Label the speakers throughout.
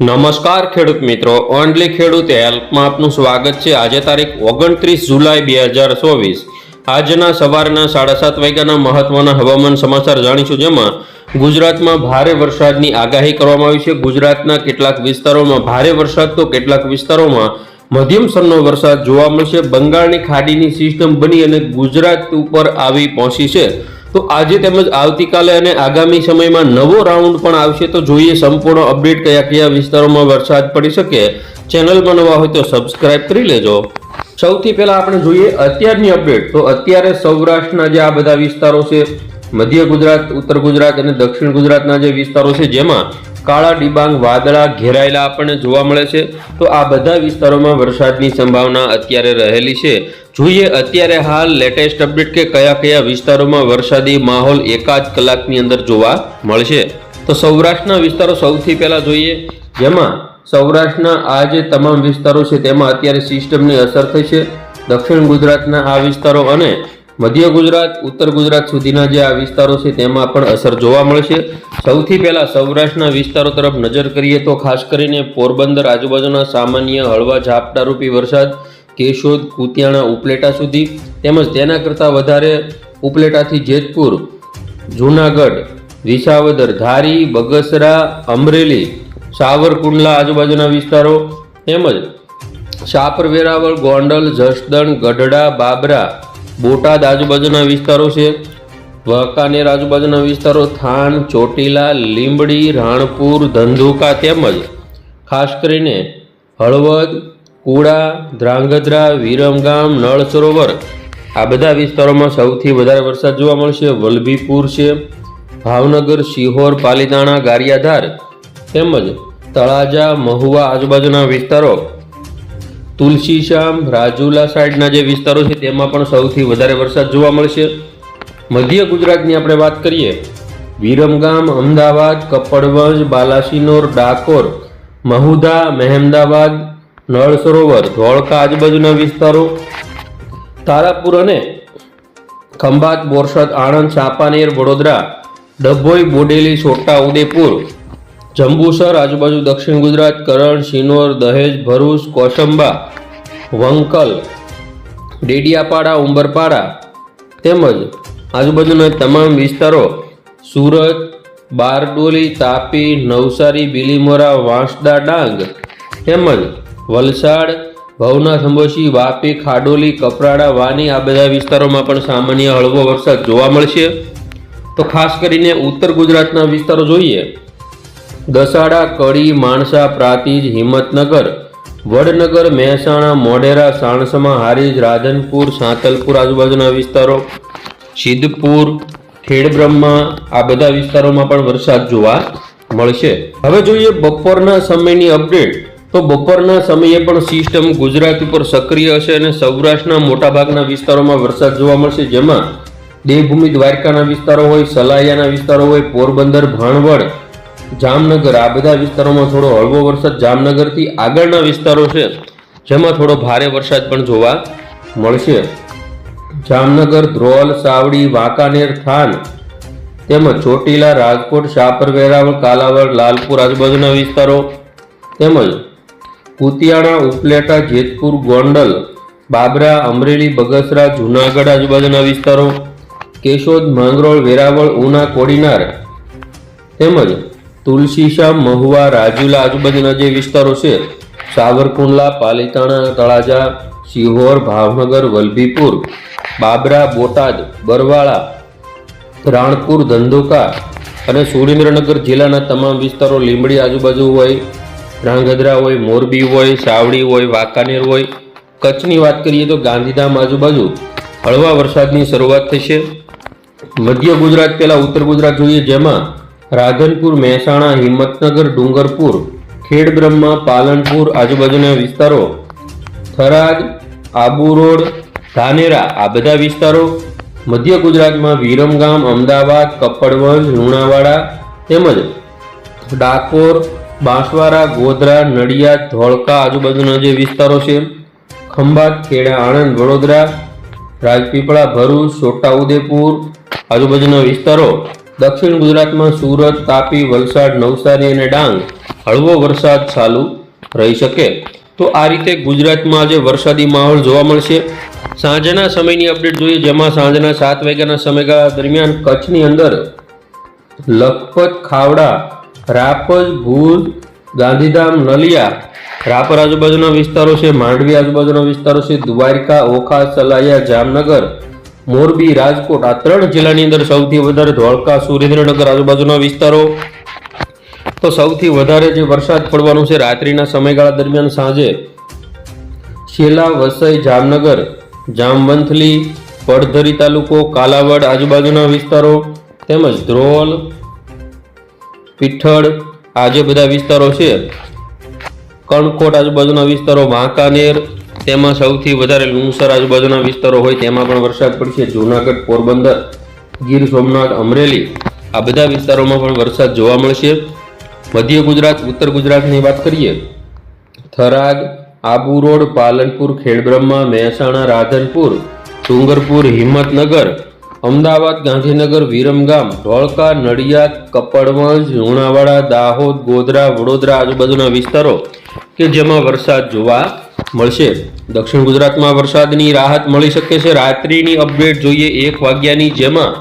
Speaker 1: નમસ્કાર ખેડૂત મિત્રો ઓનલી ખેડૂત હેલ્પમાં આપનું સ્વાગત છે. આજે તારીખ ઓગણત્રીસ જુલાઈ બે હજાર ચોવીસ. આજના સવારના સાડા સાત વાગ્યાના મહત્વના હવામાન સમાચાર જાણીશું. જેમાં ગુજરાતમાં ભારે વરસાદની આગાહી કરવામાં આવી છે. ગુજરાતના કેટલાક વિસ્તારોમાં ભારે વરસાદ તો કેટલાક વિસ્તારોમાં મધ્યમ સ્તરનો વરસાદ જોવા મળશે. બંગાળની ખાડીની સિસ્ટમ બની અને ગુજરાત ઉપર આવી પહોંચી છે. તો આજે તેમજ આવતીકાલે અને આગામી સમયમાં નવો રાઉન્ડ પણ આવશે તો જોઈએ સંપૂર્ણ અપડેટ કયા કયા વિસ્તારોમાં વરસાદ પડી શકે. ચેનલમાં નવા હોય તો સબસ્ક્રાઇબ કરી લેજો. સૌથી પહેલાં આપણે જોઈએ અત્યારની અપડેટ. તો અત્યારે સૌરાષ્ટ્રના જે આ બધા વિસ્તારો છે, મધ્ય ગુજરાત, ઉત્તર ગુજરાત અને દક્ષિણ ગુજરાતના જે વિસ્તારો છે, જેમાં કાળા ડિબાંગ વાદળા ઘેરાયેલા આપણને જોવા મળે છે. તો આ બધા વિસ્તારોમાં વરસાદની સંભાવના અત્યારે રહેલી છે. જોઈએ અત્યારે હાલ લેટેસ્ટ અપડેટ કે કયા કયા વિસ્તારોમાં વરસાદી માહોલ એકાદ કલાકની અંદર જોવા મળશે. તો સૌરાષ્ટ્રના વિસ્તારો સૌથી પહેલાં જોઈએ. જેમાં સૌરાષ્ટ્રના આ જે તમામ વિસ્તારો છે તેમાં અત્યારે સિસ્ટમની અસર થઈ છે. દક્ષિણ ગુજરાતના આ વિસ્તારો અને મધ્ય ગુજરાત, ઉત્તર ગુજરાત સુધીના જે આ વિસ્તારો છે તેમાં પણ અસર જોવા મળશે. સૌથી પહેલાં સૌરાષ્ટ્રના વિસ્તારો તરફ નજર કરીએ તો ખાસ કરીને પોરબંદર આજુબાજુના સામાન્ય હળવા ઝાપટારૂપી વરસાદ, કેશોદ, કુતિયાણા, ઉપલેટા સુધી તેમજ તેના કરતાં વધારે ઉપલેટાથી જેતપુર, જૂનાગઢ, વિસાવદર, ધારી, બગસરા, અમરેલી, સાવરકુંડલા આજુબાજુના વિસ્તારો તેમજ શાપર વેરાવળ ગોંડલ, જસદણ, ગઢડા, બાબરા બોટાદ આજુબાજુના વિસ્તારો છે. વાંકાનેર આજુબાજુના વિસ્તારો થાન, ચોટીલા, લીંબડી, રાણપુર, ધંધુકા તેમજ ખાસ કરીને હળવદ, કુડા, ધ્રાંગધ્રા, વિરમગામ નળ સરોવર આ બધા વિસ્તારોમાં સૌથી વધારે વરસાદ જોવા મળશે. વલભીપુર છે, ભાવનગર, શિહોર, પાલીતાણા, ગારિયાધાર તેમજ તળાજા, મહુવા આજુબાજુના વિસ્તારો તુલસીશ્યામ રાજુલા સાઈડના જે વિસ્તારો છે, તેમાં પણ સૌથી વધારે વરસાદ જોવા મળશે. મધ્ય ગુજરાતની આપણે વાત કરીએ, વિરમગામ, અમદાવાદ, કપડવંજ, બાલાસિનોર, ડાકોર, મહુધા, મહેમદાવાદ નળ સરોવર ધોળકા, આજુબાજુના વિસ્તારો, તારાપુર અને ખંભાત, બોરસદ, આણંદ, ચાંપાનેર, વડોદરા, ડભોઈ, બોડેલી, છોટા, ઉદેપુર જંબુસર, આજુબાજુ દક્ષિણ ગુજરાત, કરણ, શિનોર, દહેજ, ભરૂચ, કોસંબા, વંકલ, ડેડિયાપાડા, ઉંબરપાડા તેમજ આજુબાજુના તમામ વિસ્તારો સુરત, બારડોલી, તાપી, નવસારી, બિલીમોરા, વાંસદા, ડાંગ તેમજ વલસાડ, ભવનાથ અંબોશી વાપી, ખાડોલી, કપરાડા, વાની આ બધા વિસ્તારોમાં પણ સામાન્ય હળવો વરસાદ જોવા મળશે. તો ખાસ કરીને ઉત્તર ગુજરાતના વિસ્તારો જોઈએ દસાડા, કડી, માણસા, પ્રાતિજ, હિંમતનગર, વડનગર, મહેસાણા, મોઢેરા, સાણસમા, હારીજ, રાધનપુર, સાંતલપુર આજુબાજુના વિસ્તારો, સિદ્ધપુર, ખેડબ્રહ્મા, આ બધા વિસ્તારોમાં પણ વરસાદ જોવા મળશે. હવે જોઈએ બપોરના સમયની અપડેટ. તો બપોરના સમયે પણ સિસ્ટમ ગુજરાત ઉપર સક્રિય હશે અને સૌરાષ્ટ્રના મોટાભાગના વિસ્તારોમાં વરસાદ જોવા મળશે. જેમાં દેવભૂમિ દ્વારકાના વિસ્તારો હોય, સલાયાના વિસ્તારો હોય, પોરબંદર, ભાણવડ જામનગર, આ બધા વિસ્તારોમાં થોડો હળવો વરસાદ જામનગરથી આગળના વિસ્તારો છે. જેમાં થોડો ભારે વરસાદ પણ જોવા મળશે. જામનગર, ધ્રોલ, સાવડી, વાંકાનેર, થાન તેમજ ચોટીલા, રાજકોટ, શાપર, વેરાવળ, કાલાવડ, લાલપુર આજુબાજુના વિસ્તારો તેમજ કુતિયાણા, ઉપલેટા, જેતપુર, ગોંડલ, બાબરા, અમરેલી, બગસરા, જૂનાગઢ આજુબાજુના વિસ્તારો, કેશોદ, માંગરોળ, વેરાવળ, ઉના, કોડીનાર તેમજ તુલસીશ્યામ મહુવા, રાજુલા આજુબાજુના જે વિસ્તારો છે, સાવરકુંડલા, પાલીતાણા, તળાજા સિહોર ભાવનગર, વલભીપુર, બાબરા, બોટાદ, બરવાળા, રાણપુર, ધંધુકા અને સુરેન્દ્રનગર જિલ્લાના તમામ વિસ્તારો લીંબડી આજુબાજુ હોય ધ્રાંગધ્રા હોય, મોરબી હોય, સાવડી હોય, વાંકાનેર હોય. કચ્છની વાત કરીએ તો ગાંધીધામ આજુબાજુ હળવા વરસાદની શરૂઆત થશે. મધ્ય ગુજરાત, પહેલાં ઉત્તર ગુજરાત જોઈએ, જેમાં રાધનપુર, મહેસાણા, હિંમતનગર, ડુંગરપુર, ખેડબ્રહ્મા, પાલનપુર, આજુબાજુના વિસ્તારો, થરાદ, આબુ રોડ, ધાનેરા, આ બધા વિસ્તારો મધ્ય ગુજરાતમાં વિરમગામ, અમદાવાદ, કપડવંજ, લુણાવાડા તેમજ ડાકોર, બાંસવાડા, ગોધરા, નડિયાદ, ધોળકા આજુબાજુના જે વિસ્તારો છે, ખંભાત, ખેડા, આણંદ, વડોદરા, રાજપીપળા, ભરૂચ, છોટાઉદેપુર, આજુબાજુના વિસ્તારો દક્ષિણ ગુજરાતમાં સુરત, તાપી, વલસાડ, નવસારી અને ડાંગ હળવો વરસાદ ચાલુ રહી શકે. તો આ રીતે ગુજરાતમાં આજે વરસાદી માહોલ જોવા મળશે. સાંજના સમયની અપડેટ જોઈએ, જેમાં સાંજના સાત વાગ્યાના સમયગાળા દરમિયાન કચ્છની અંદર લખપત, ખાવડા, રાપજ, ભુજ, ગાંધીધામ, નલિયા, રાપર આજુબાજુના વિસ્તારો છે, માંડવી આજુબાજુના વિસ્તારો છે, દ્વારકા, ઓખા, સલાયા, જામનગર મોરબી, રાજકોટ આ ત્રણ જિલ્લાની અંદર સૌથી વધારે ધોળકા સુરેન્દ્રનગર આજુબાજુના વિસ્તારો. તો સૌથી વધારે જે વરસાદ પડવાનો છે રાત્રિના સમયગાળા દરમિયાન સાંજે, શેલા, વસઈ, જામનગર, જામવંથલી, પડધરી તાલુકો, કાલાવડ આજુબાજુના વિસ્તારો, તેમજ ધ્રોલ, પીઠળ આ જે બધા વિસ્તારો છે, કણકોટ આજુબાજુના વિસ્તારો, વાંકાનેર તેમાં સૌથી વધારે લુણસર આજુબાજુના વિસ્તારો હોય તેમાં પણ વરસાદ પડશે. જૂનાગઢ, પોરબંદર, ગીર સોમનાથ, અમરેલી આ બધા વિસ્તારોમાં પણ વરસાદ જોવા મળશે. મધ્ય ગુજરાત, ઉત્તર ગુજરાતની વાત કરીએ, થરાદ, આબુ રોડ, પાલનપુર, ખેડબ્રહ્મા, મહેસાણા, રાધનપુર, ડુંગરપુર, હિંમતનગર, અમદાવાદ, ગાંધીનગર, વિરમગામ, ધોળકા, નડિયાદ, કપડવંજ, લુણાવાડા, દાહોદ, ગોધરા, વડોદરા આજુબાજુના વિસ્તારો કે જેમાં વરસાદ જોવા મળશે. દક્ષિણ ગુજરાતમાં વરસાદની રાહત મળી શકે છે. રાત્રિની અપડેટ જોઈએ એક વાગ્યાની જેમાં.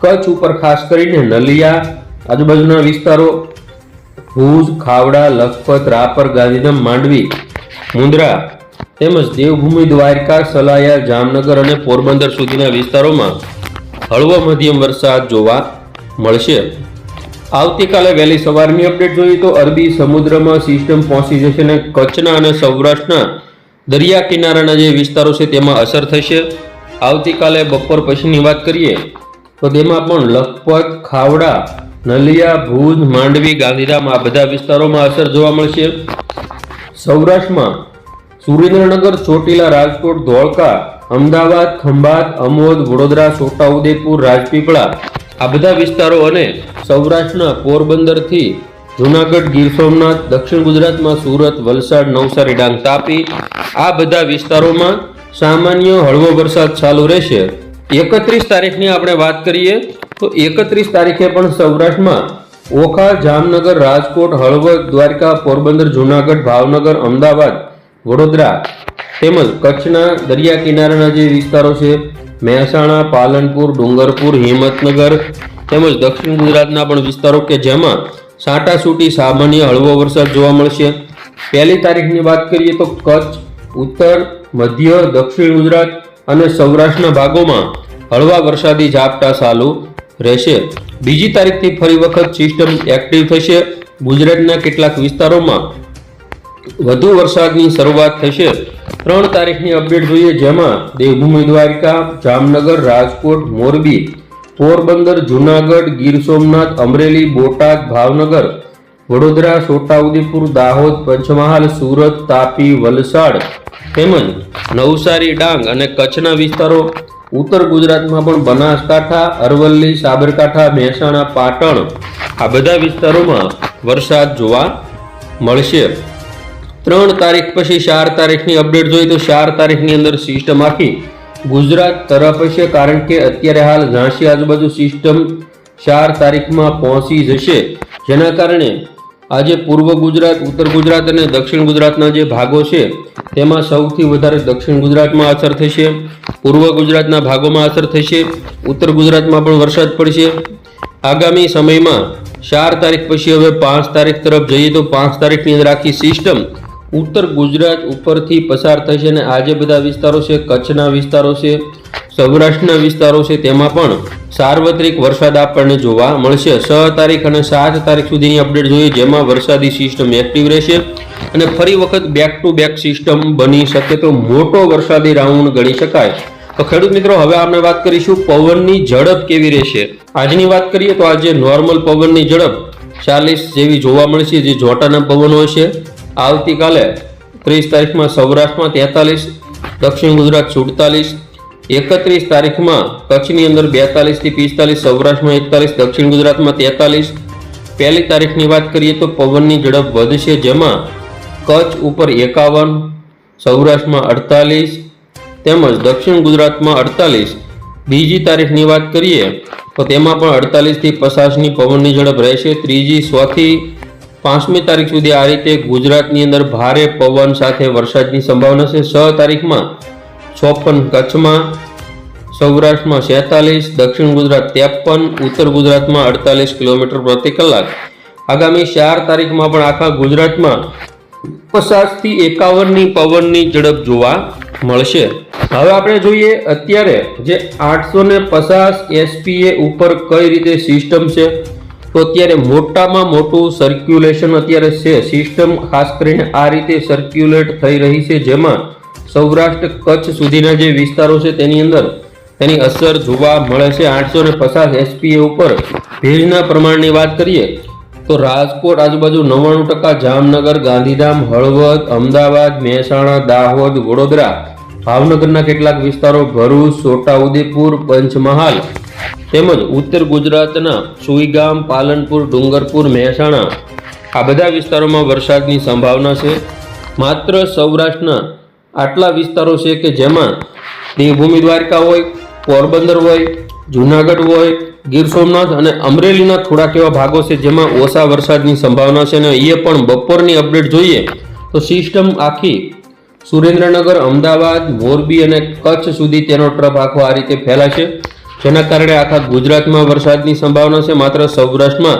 Speaker 1: કચ્છ ઉપર ખાસ કરીને નલિયા, આજુબાજુના વિસ્તારો, ભુજ, ખાવડા, લખપત, રાપર, ગાંધીધામ, માંડવી મુંદ્રા તેમજ દેવભૂમિ, દ્વારકા, સલાયા, જામનગર અને પોરબંદર સુધીના વિસ્તારોમાં હળવો મધ્યમ વરસાદ જોવા મળશે. આવતીકાલે વહેલી સવારની અપડેટ જોઈએ તો અરબી સમુદ્રમાં સિસ્ટમ પહોંચી જશે અને કચ્છના અને સૌરાષ્ટ્રના દરિયા કિનારાના જે વિસ્તારો છે તેમાં અસર થશે. આવતીકાલે બપોર પછીની વાત કરીએ તો તેમાં પણ લખપત, ખાવડા, નલિયા, ભુજ, માંડવી, ગાંધીધામ આ બધા વિસ્તારોમાં અસર જોવા મળશે. સૌરાષ્ટ્રમાં સુરેન્દ્રનગર, ચોટીલા, રાજકોટ, ધોળકા, અમદાવાદ, ખંભાત, અમોદ, વડોદરા છોટાઉદેપુર રાજપીપળા આ બધા વિસ્તારો અને સૌરાષ્ટ્રના પોરબંદરથી જુનાગઢ, ગીર સોમનાથ, દક્ષિણ ગુજરાતમાં સુરત, વલસાડ, નવસારી ડાંગ તાપી, આ બધા વિસ્તારોમાં સામાન્ય હળવો વરસાદ ચાલુ રહેશે. એકત્રીસ તારીખની આપણે વાત કરીએ, તો એકત્રીસ તારીખે પણ સૌરાષ્ટ્રમાં ઓખા, જામનગર, રાજકોટ, હળવદ, દ્વારકા, પોરબંદર, જુનાગઢ, ભાવનગર, અમદાવાદ, વડોદરા તેમજ કચ્છના દરિયા કિનારાના જે વિસ્તારો છે મહેસાણા, પાલનપુર, ડુંગરપુર, હિંમતનગર તેમજ દક્ષિણ ગુજરાતના પણ વિસ્તારો કે જેમાં સાટાસૂટી, સામાન્ય હળવો વરસાદ જોવા મળશે. પહેલી તારીખની વાત કરીએ તો કચ્છ, ઉત્તર, મધ્ય, દક્ષિણ ગુજરાત અને સૌરાષ્ટ્રના ભાગોમાં હળવા વરસાદી ઝાપટા ચાલુ રહેશે. બીજી તારીખથી ફરી વખત સિસ્ટમ એક્ટિવ થશે. ગુજરાતના કેટલાક વિસ્તારોમાં વધુ વરસાદની શરૂઆત થશે. ત્રણ તારીખની અપડેટ જોઈએ, જેમાં દેવભૂમિ દ્વારિકા, જામનગર, રાજકોટ, મોરબી, પોરબંદર, જૂનાગઢ, ગીર સોમનાથ, અમરેલી, બોટાદ, ભાવનગર, વડોદરા, છોટાઉદેપુર, દાહોદ, પંચમહાલ, સુરત, તાપી, વલસાડ તેમજ નવસારી, ડાંગ અને કચ્છના વિસ્તારો. ઉત્તર ગુજરાતમાં પણ બનાસકાંઠા, અરવલ્લી, સાબરકાંઠા, મહેસાણા, પાટણ આ બધા વિસ્તારોમાં વરસાદ જોવા મળશે. ત્રણ તારીખ પછી ચાર તારીખની અપડેટ જોઈએ તો ચાર તારીખની અંદર સિસ્ટમ આખી ગુજરાત તરફ હશે કારણ કે અત્યારે હાલ ઝાંસી આજુબાજુ સિસ્ટમ ચાર તારીખમાં પહોંચી જશે. જેના કારણે આજે પૂર્વ ગુજરાત, ઉત્તર ગુજરાત અને દક્ષિણ ગુજરાતના જે ભાગો છે, તેમાં સૌથી વધારે દક્ષિણ ગુજરાતમાં અસર થશે, પૂર્વ ગુજરાતના ભાગોમાં અસર થશે, ઉત્તર ગુજરાતમાં પણ વરસાદ પડશે. આગામી સમયમાં ચાર તારીખ પછી હવે પાંચ તારીખ તરફ જઈએ તો પાંચ તારીખની અંદર આખી સિસ્ટમ ઉત્તર ગુજરાત ઉપરથી પસાર થશે અને આ જે બધા વિસ્તારો છે, કચ્છના વિસ્તારો છે, સૌરાષ્ટ્રના વિસ્તારો છે, તેમાં પણ સાર્વત્રિક વરસાદ આપણને જોવા મળશે. છ તારીખ અને સાત તારીખ સુધીની અપડેટ જોઈએ, જેમાં વરસાદી સિસ્ટમ એક્ટિવ રહેશે અને ફરી વખત બેક ટુ બેક સિસ્ટમ બની શકે તો મોટો વરસાદી રાઉન્ડ ગણી શકાય. તો ખેડૂત મિત્રો, હવે આપણે વાત કરીશું પવનની ઝડપ કેવી રહેશે. આજની વાત કરીએ તો આજે નોર્મલ પવનની ઝડપ ચાલીસ જેવી જોવા મળશે, જે જોટાના પવનો હશે. આવતીકાલે ત્રીસ તારીખમાં સૌરાષ્ટ્રમાં તેતાલીસ, દક્ષિણ ગુજરાત સુડતાલીસ, એકત્રીસ તારીખમાં કચ્છની અંદર બેતાલીસથી પિસ્તાલીસ, સૌરાષ્ટ્રમાં એકતાલીસ, દક્ષિણ ગુજરાતમાં તેતાલીસ. પહેલી તારીખની વાત કરીએ તો પવનની ઝડપ વધશે, જેમાં કચ્છ ઉપર એકાવન, સૌરાષ્ટ્રમાં અડતાલીસ તેમજ દક્ષિણ ગુજરાતમાં અડતાલીસ. બીજી તારીખની વાત કરીએ તો તેમાં પણ અડતાલીસથી પચાસની પવનની ઝડપ રહેશે. ત્રીજી સોથી પાંચમી તારીખ સુધી આ રીતે ગુજરાતની અંદર ભારે પવન સાથે વરસાદની સંભાવના છે. છ તારીખમાં ચોપન કચ્છમાં, સૌરાષ્ટ્રમાં છેતાલીસ, દક્ષિણ ગુજરાત ત્રેપન, ઉત્તર ગુજરાતમાં અડતાલીસ કિલોમીટર પ્રતિ કલાક. આગામી ચાર તારીખમાં પણ આખા ગુજરાતમાં પચાસથી એકાવનની પવનની ઝડપ જોવા મળશે. હવે આપણે જોઈએ અત્યારે જે આઠસો ને પચાસ એસપીએ ઉપર કઈ રીતે સિસ્ટમ છે. તો અત્યારે મોટામાં મોટું સર્ક્યુલેશન અત્યારે છે. સિસ્ટમ ખાસ કરીને આ રીતે સર્ક્યુલેટ થઈ રહી છે, જેમાં સૌરાષ્ટ્ર કચ્છ સુધીના જે વિસ્તારો છે, તેની અંદર તેની અસર જોવા મળે છે. આઠસો ને પચાસ એસપીએ ઉપર ભેજના પ્રમાણની વાત કરીએ, તો રાજકોટ આજુબાજુ નવ્વાણું ટકા, જામનગર, ગાંધીધામ, હળવદ, અમદાવાદ, મહેસાણા, દાહોદ, વડોદરા, ભાવનગરના કેટલાક વિસ્તારો ભરૂચ, છોટાઉદેપુર, પંચમહાલ તેમજ ઉત્તર ગુજરાતના સુઈગામ, પાલનપુર, ડુંગરપુર, મહેસાણા આ બધા વિસ્તારોમાં વરસાદની સંભાવના છે. માત્ર સૌરાષ્ટ્રના આટલા વિસ્તારો છે કે જેમાં દેવભૂમિ દ્વારકા હોય, પોરબંદર હોય, જુનાગઢ હોય, ગીર સોમનાથ અને અમરેલીના થોડાક એવા ભાગો છે જેમાં ઓછા વરસાદની સંભાવના છે અને એ પણ બપોરની અપડેટ જોઈએ તો સિસ્ટમ આખી સુરેન્દ્રનગર, અમદાવાદ, મોરબી અને કચ્છ સુધી તેનો ટ્રફ આખો આ રીતે ફેલાશે. જેના કારણે આખા ગુજરાતમાં વરસાદની સંભાવના છે. માત્ર સૌરાષ્ટ્રમાં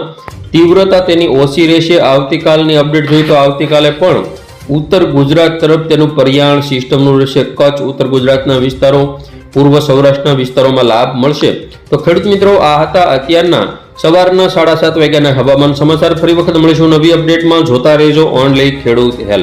Speaker 1: તીવ્રતા તેની ઓછી રહેશે. આવતીકાલની અપડેટ જોઈએ તો આવતીકાલે પણ ઉત્તર ગુજરાત તરફ તેનું પર્યાણ સિસ્ટમનું રહેશે. કચ્છ, ઉત્તર ગુજરાતના વિસ્તારો, પૂર્વ સૌરાષ્ટ્રના વિસ્તારોમાં લાભ મળશે. તો ખેડૂત મિત્રો, આ હતા અત્યારના સવારના સાડા સાત વાગ્યાના હવામાન સમાચાર. ફરી વખત મળીશું નવી અપડેટમાં. જોતા રહેજો ઓનલાઈન ખેડૂત હેલ્પ.